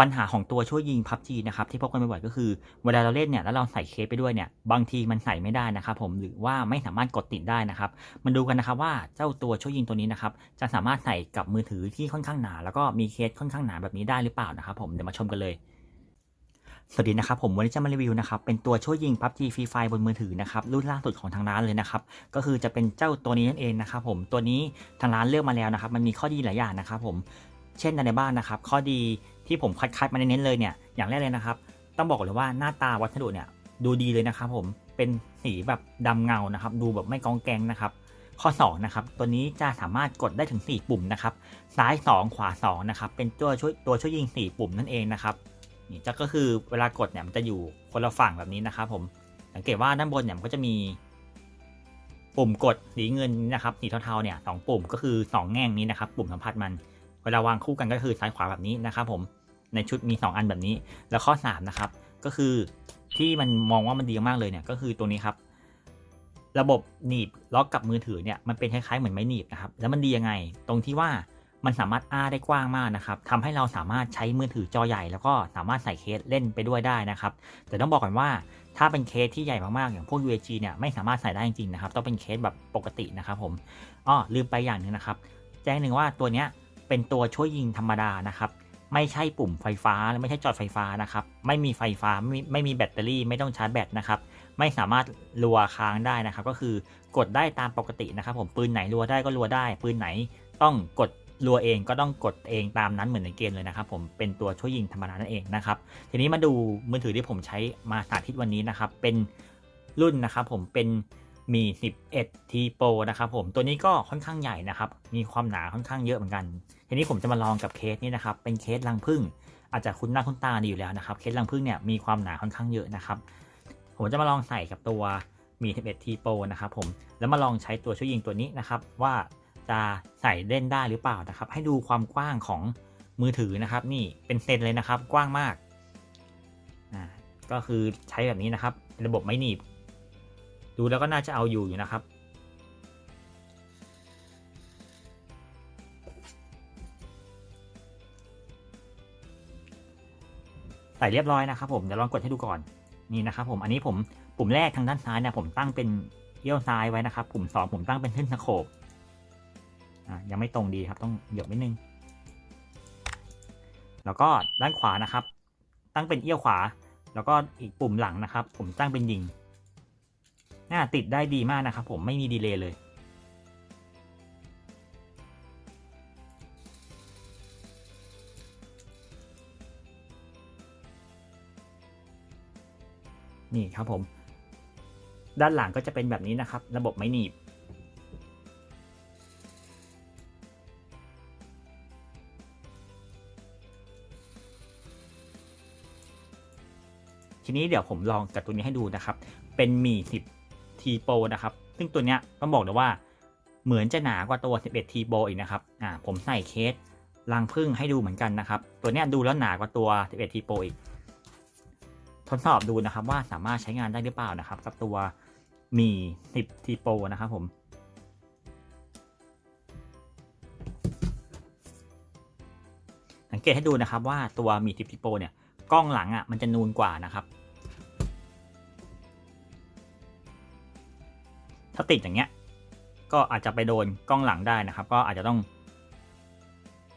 ปัญหาของตัวช่วยยิง PUBG นะครับที่พบกันบ่อยๆก็คือ เวลาเราเล่นเนี่ยแล้วเราใส่เคสไปด้วยเนี่ยบางทีมันใส่ไม่ได้นะครับผมหรือว่าไม่สามารถกดติดได้นะครับมาดูกันนะครับว่าเจ้าตัวช่วยยิงตัวนี้นะครับจะสามารถใส่กับมือถือที่ค่อนข้างหนา แล้วก็มีเคสค่อนข้างหนาแบบนี้ได้หรือเปล่านะครับผมเดี๋ยวมาชมกันเลยสวัสดีนะครับผมวันนี้จะมารีวิวนะครับเป็นตัวช่วยยิง PUBG Free Fire บนมือถือนะครับรุ่นล่าสุดของทางร้านเลยนะครับก็คือจะเป็นเจ้าตัวนี้นั่นเองนะครับผมตัวนี้ทางร้านเลือกมาแล้วนะครับมันมีข้อดีหลายอย่างนะครับผมเช่นในบ้านนะครับข้อดี ที่ผมคัดๆมาเน้นๆเลยเนี่ยอย่างแรกเลยนะครับ ต้องบอกเลยว่าหน้าตาวัสดุเนี่ยดูดีเลยนะครับผมเป็นสีแบบดำเงานะครับ ดูแบบไม่กองแกงนะครับข้อ2นะครับตัวนี้จะสามารถกดได้ถึง 4 ปุ่มนะครับซ้าย 2 ขวา2นะครับเป็นตัวช่วยตัวช่วยยิง 4 ปุ่มนั่นเองนะครับนี่จะก็คือเวลากดเนี่ยมันจะอยู่คนละฝั่งแบบนี้นะครับผมสังเกตว่าด้านบนเนี่ยมันก็จะมี ปุ่มกดสีเงินนะครับสีเทาๆเนี่ยสองปุ่มก็คือ 2 แง่งนี้นะครับ ปุ่มสัมผัสมัน เวลาวางคู่กันก็คือซ้ายขวาแบบนี้นะครับผมในชุดมี 2 อันแบบนี้ แล้วข้อ3นะครับก็คือที่มันมองว่ามันดีมากเลยเนี่ยก็คือตัวนี้ครับ ระบบหนีบล็อกกับมือถือเนี่ยมันเป็นคล้ายๆเหมือนไม้หนีบนะครับแล้วมันดียังไง ตรงที่ว่ามันสามารถอ้าได้กว้างมากนะครับทำให้เราสามารถใช้มือถือจอใหญ่ แล้วก็สามารถใส่เคสเล่นไปด้วยได้นะครับ แต่ต้องบอกก่อนว่าถ้าเป็นเคสที่ใหญ่มากๆอย่างพวก UAG เนี่ยไม่สามารถใส่ได้จริงๆนะครับ ต้องเป็นเคสแบบปกตินะครับผมอ้อลืมไปอย่างหนึ่งนะครับ แจ้งหนึ่งว่าตัวเนี้ย เป็นตัวช่วยยิงธรรมดานะครับ ไม่ใช่ปุ่มไฟฟ้าและไม่ใช่จอดไฟฟ้านะครับ ไม่มีไฟฟ้าไม่ไม่มีแบตเตอรี่ไม่ต้องชาร์จแบตนะครับ ไม่สามารถรัวค้างได้นะครับ ก็คือกดได้ตามปกตินะครับ ผมปืนไหนรัวได้ก็รัวได้ ปืนไหนต้องกดรัวเองก็ต้องกดเองตามนั้นเหมือนในเกมเลยนะครับ ผมเป็นตัวช่วยยิงธรรมดานั่นเองนะครับ ทีนี้มาดูมือถือที่ผมใช้มาสาธิตวันนี้นะครับ เป็นรุ่นนะครับ ผมเป็น มี 11 T Pro นะครับผมตัวนี้ก็ค่อนข้างใหญ่นะครับ มีความหนาค่อนข้างเยอะเหมือนกัน ทีนี้ผมจะมาลองกับเคสนี้นะครับ เป็นเคสรังผึ้งอาจจะคุ้นหน้าคุ้นตาดีอยู่แล้วนะครับ เคสรังผึ้งเนี่ยมีความหนาค่อนข้างเยอะนะครับ ผมจะมาลองใส่กับตัวมี 11 T Pro นะครับผม แล้วมาลองใช้ตัวช่วยยิงตัวนี้นะครับ ว่าจะใส่เล่นได้หรือเปล่านะครับ ให้ดูความกว้างของมือถือนะครับ นี่เป็นเซนเลยนะครับ กว้างมากอ่าก็คือใช้แบบนี้นะครับ ระบบไม่หนีบ ดูแล้วก็น่าจะเอาอยู่อยู่นะครับ ใส่เรียบร้อยนะครับ ผมเดี๋ยวลองกดให้ดูก่อนนี่นะครับ ผมอันนี้ผมปุ่มแรกทางด้านซ้ายเนี่ยผมตั้งเป็นเอี้ยวซ้ายไว้นะครับ ปุ่มสองผมตั้งเป็นเส้นสโคบอะยังไม่ตรงดีครับ ต้องเหยียบนิดนึง แล้วก็ด้านขวานะครับ ตั้งเป็นเอี้ยวขวา แล้วก็อีกปุ่มหลังนะครับ ผมตั้งเป็นยิง น่าติดได้ดีมากนะครับผมไม่มีดีเลย์เลยนี่ครับผม ด้านหลังก็จะเป็นแบบนี้นะครับ ระบบไม้หนีบ ทีนี้เดี๋ยวผมลองกับตัวนี้ให้ดูนะครับ เป็นมี10 T Pro นะครับ ซึ่งตัวเนี้ยต้องบอกเลยว่าเหมือนจะหนากว่าตัว 11 T Pro อีกนะครับ อ่า ผมใส่เคสรังพึ่งให้ดูเหมือนกันนะครับ ตัวเนี้ยดูแล้วหนากว่าตัว 11 T Pro อีก ทดสอบดูนะครับว่าสามารถใช้งานได้หรือเปล่านะครับ กับตัวมี 10 T Pro นะครับผมสังเกตให้ดูนะครับว่าตัวมี 10 T Pro เนี่ยกล้องหลังอะมันจะนูนกว่านะครับ ถ้าติดอย่างเงี้ย ก็อาจจะไปโดนกล้องหลังได้นะครับ ก็อาจจะต้อง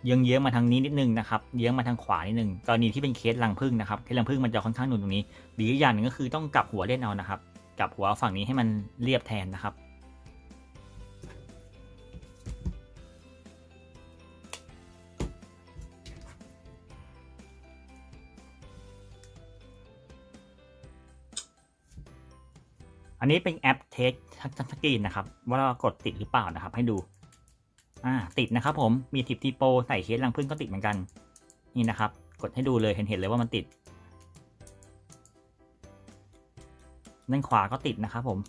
เยื้องเยื้องมาทางนี้นิดนึงนะครับ เยื้องมาทางขวานิดนึง กรณีที่เป็นเคสรังพึ่งนะครับ เคสรังพึ่งมันจะค่อนข้างหนุนตรงนี้ หรืออย่างหนึ่งก็คือต้องกลับหัวเล่นเอานะครับ กลับหัวฝั่งนี้ให้มันเรียบแทนนะครับ อันนี้เป็นแอปเทสทัชสกรีนนะครับ ว่าเรากดติดหรือเปล่านะครับ ให้ดู อ่า ติดนะครับ ผม มีทิปทีโปใส่เคสลังพึ่งก็ติดเหมือนกัน นี่นะครับ กดให้ดูเลย เห็นเห็นเลยว่ามันติด ด้านขวาก็ติดนะครับผม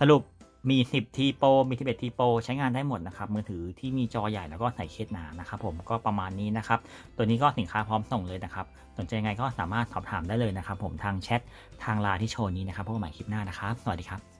สรุป มี 10 ทีโปรมี 11 ทีโปรใช้งานได้หมดนะครับ มือถือที่มีจอใหญ่แล้วก็ใส่เคสหนานะครับผมก็ประมาณนี้นะครับ ตัวนี้ก็สินค้าพร้อมส่งเลยนะครับ สนใจยังไงก็สามารถสอบถามได้เลยนะครับ ผมทางแชททางไลน์ที่โชว์นี้นะครับพบกันใหม่คลิปหน้านะครับ สวัสดีครับ